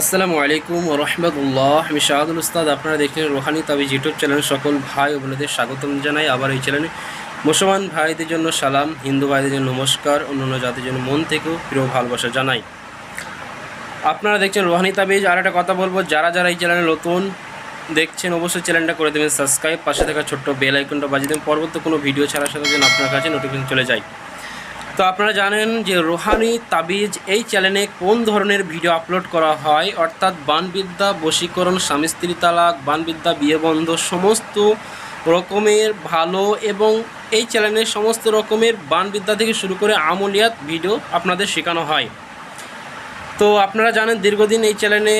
আসসালামু আলাইকুম রহমতুল্লাহ। আমি শাহাদুল উস্তাদ, আপনারা দেখছেন রোহানি তাবিজ ইউটিউব চ্যানেল। সকল ভাই বোনেদের স্বাগতম জানাই আবার এই চ্যানেলে। মুসলমান ভাইদের জন্য সালাম, হিন্দু ভাইদের জন্য নমস্কার, অন্যান্য জাতির জন্য মন থেকেও প্রিয় ভালোবাসা জানাই। আপনারা দেখছেন রোহানি তাবিজ, আর একটা কথা বলব, যারা যারা এই চ্যানেলে নতুন দেখছেন, অবশ্যই চ্যানেলটা করে দেবেন সাবস্ক্রাইব। পাশে থাকা ছোট্ট বেল আইকনটা বাজিয়ে দেবেন। পরবর্তী কোনো ভিডিও ছাড়ার সাথে যেন আপনার কাছে নোটিফিকেশন চলে যায়। তো আপনারা জানেন যে রোহানি তাবিজ এই চ্যানেলে কোন ধরনের ভিডিও আপলোড করা হয়? অর্থাৎ বানবিদ্যা, বশীকরণ, স্বামী স্ত্রী তালাক, বানবিদ্যা, বিয়ে বন্ধ, সমস্ত রকমের ভালো এবং এই চ্যানেলে সমস্ত রকমের বানবিদ্যা থেকে শুরু করে আমলিয়াত ভিডিও আপনাদের শেখানো হয়। তো আপনারা জানেন দীর্ঘদিন এই চ্যানেলে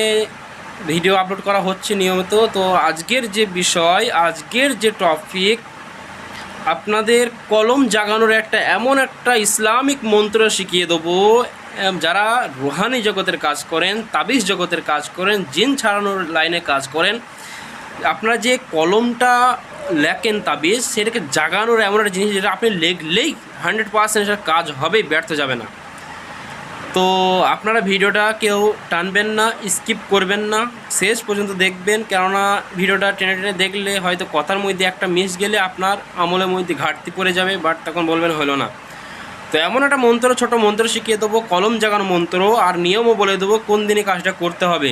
ভিডিও আপলোড করা হচ্ছে নিয়মিত। তো আজকের যে বিষয়, আজকের যে টপিক আপনাদের কলম জাগানোর একটা এমন একটা ইসলামিক মন্ত্র শিখিয়ে দেবো। যারা রুহানি জগতের কাজ করেন, তাবিজ জগতের কাজ করেন, জিন ছাড়ানোর লাইনে কাজ করেন, আপনারা যে কলমটা লেখেন তাবিজ, সেটাকে জাগানোর এমন একটা জিনিস যেটা আপনি লেখলেই হান্ড্রেড পার্সেন্ট সেটা কাজ হবে ব্যর্থ যাবে না। তো আপনারা ভিডিওটা কেউ টানবেন না, স্কিপ করবেন না। শেষ পর্যন্ত দেখবেন, কেননা ভিডিওটা টেনে টেনে দেখলে হয়তো কথার মধ্যে একটা মিস গেলে আপনার আমলের মধ্যে ঘাটতি পড়ে যাবে, বাট তখন বলবেন হলো না। তো এমন একটা মন্ত্র, ছোট মন্ত্র শিখিয়ে দেবো, কলম জাগানো মন্ত্র আর নিয়মও বলে দেবো, কোন দিনে কাজটা করতে হবে।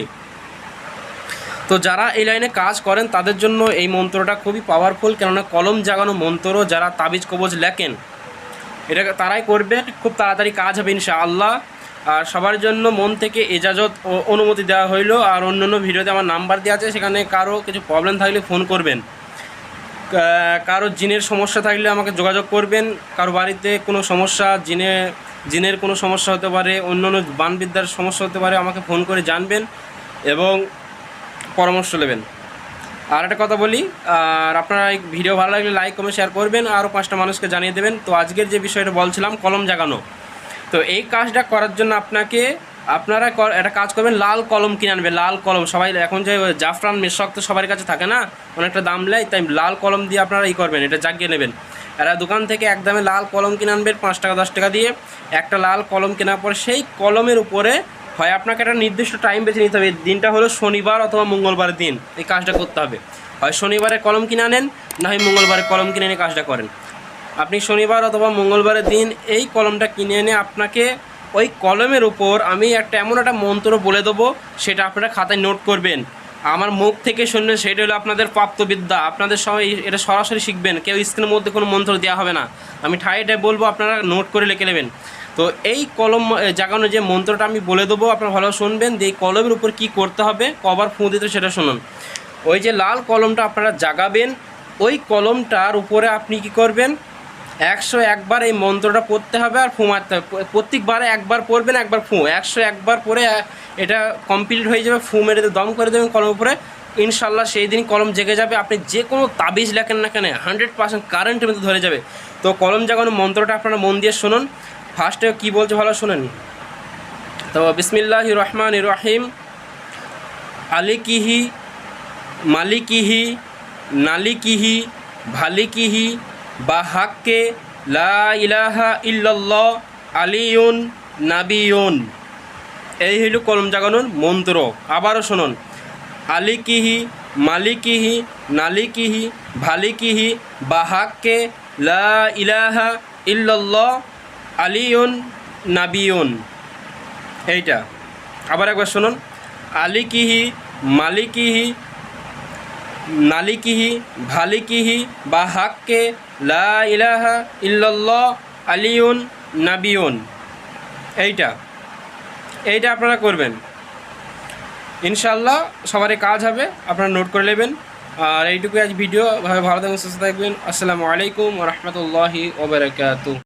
তো যারা এই লাইনে কাজ করেন, তাদের জন্য এই মন্ত্রটা খুবই পাওয়ারফুল কেননা কলম জাগানো মন্ত্র যারা তাবিজ কবজ লেখেন এটা তারাই করবেন খুব তাড়াতাড়ি কাজ হবে ইনশাআল্লাহ। আর সবার জন্য মন থেকে এজাজত অনুমতি দেওয়া হইল। আর অন্য অন্য ভিডিওতে আমার নাম্বার দেওয়া আছে, সেখানে কারও কিছু প্রবলেম থাকলে ফোন করবেন। কারও জিনের সমস্যা থাকলে আমাকে যোগাযোগ করবেন। কারও বাড়িতে কোনো সমস্যা, জিনে, জিনের কোনো সমস্যা হতে পারে অন্য অন্য বানবিদ্যার সমস্যা হতে পারে, আমাকে ফোন করে জানবেন এবং পরামর্শ নেবেন। আর একটা কথা বলি, আর আপনারা এই ভিডিও ভালো লাগলে লাইক কমেন্ট শেয়ার করবেন। আরও পাঁচটা মানুষকে জানিয়ে দেবেন। তো আজকের যে বিষয়টা বলছিলাম, কলম জাগানো। তো এই কাজটা করার জন্য আপনাকে, আপনারা একটা কাজ করবেন, লাল কলম কিনে আনবে, লাল কলম। সবাই এখন যে জাফরান মেশক তো সবার কাছে থাকে না, অনেকটা দাম নেয়, তাই লাল কলম দিয়ে আপনারা ই করবেন, এটা জাগিয়ে নেবেন। এরা দোকান থেকে একদমে লাল কলম কিনে আনবেন পাঁচ টাকা, দশ টাকা দিয়ে। একটা লাল কলম কেনার পর সেই কলমের উপরে হয় আপনাকে একটা নির্দিষ্ট টাইম বেছে নিতে হবে, দিনটা হলো শনিবার অথবা মঙ্গলবার দিন, এই কাজটা করতে হবে। হয় শনিবারে কলম কিনে আনেন, না হয় মঙ্গলবারে কলম কিনে এনে কাজটা করেন। আপনি শনিবার অথবা মঙ্গলবারের দিন এই কলমটা কিনে এনে আপনাকে ওই কলমের উপর আমি একটা এমন একটা মন্ত্র বলে দেবো, সেটা আপনারা খাতায় নোট করবেন। আমার মুখ থেকে শুনবেন সেটা হলো আপনাদের প্রাপ্তবিদ্যা। আপনাদের সবাই এটা সরাসরি শিখবেন। কেউ স্ক্রিনের মধ্যে কোনো মন্ত্র দেওয়া হবে না। আমি ঠাইটা বলব, আপনারা নোট করে লিখে নেবেন। তো এই কলম জাগানোর যে মন্ত্রটা আমি বলে দেবো, আপনারা ভালো শুনবেন যে কলমের উপর কি করতে হবে, কবার ফুঁ দিতে সেটা শুনুন। ওই যে লাল কলমটা আপনারা জাগাবেন, ওই কলমটার উপরে আপনি কি করবেন একশো একবার এই মন্ত্রটা পড়তে হবে আর ফু মারতে হবে প্রত্যেকবারে একবার পড়বেন, একবার ফু একশো একবার পরে এটা কমপ্লিট হয়ে যাবে, ফু মেরে দম করে দেবেন কলম উপরে। ইনশাল্লাহ সেই দিন কলম জেগে যাবে। আপনি যে কোনো তাবিজ লেখেন না কেন হান্ড্রেড পার্সেন্ট কারেন্টের মধ্যে ধরে যাবে। তো কলম জাগানোর মন্ত্রটা আপনারা মন দিয়ে শুনুন। ফার্স্টে কী বলছে ভালো শুনেন। তো বিসমিল্লাহ রহমান রহিম। আলিকিহি, মালিকিহি, নালিকিহি, ভালিকিহি বা হাক্কে লা ইলাহা ইল্লাল্লাহ আলিউন নাবিউন এই হইল কলম জাগানোর মন্ত্র। আবারও শুনুন। আলিকিহি, মালিকিহি, নালিকিহি, ভালিকিহি, বা হাক্কে লা ইলাহা ইল্লাল্লাহ আলিউন নাবিউন এইটা। আবার একবার শুনুন। আলিকিহি, মালিকিহি নালিকিহি ভালিকিহি বা হাক্কে, লা ইলাহা ইল্লাল্লাহ আলিউন নাবিউন এইটা। এইটা আপনারা করবেন। ইনশাল্লাহ সবারই কাজ হবে, আপনারা নোট করে নেবেন। আর এইটুকু আজ ভিডিও। ভালো থাকবেন, সুস্থ থাকবেন। আসসালামু আলাইকুম রহমতুল্লাহি ওবরাকাতু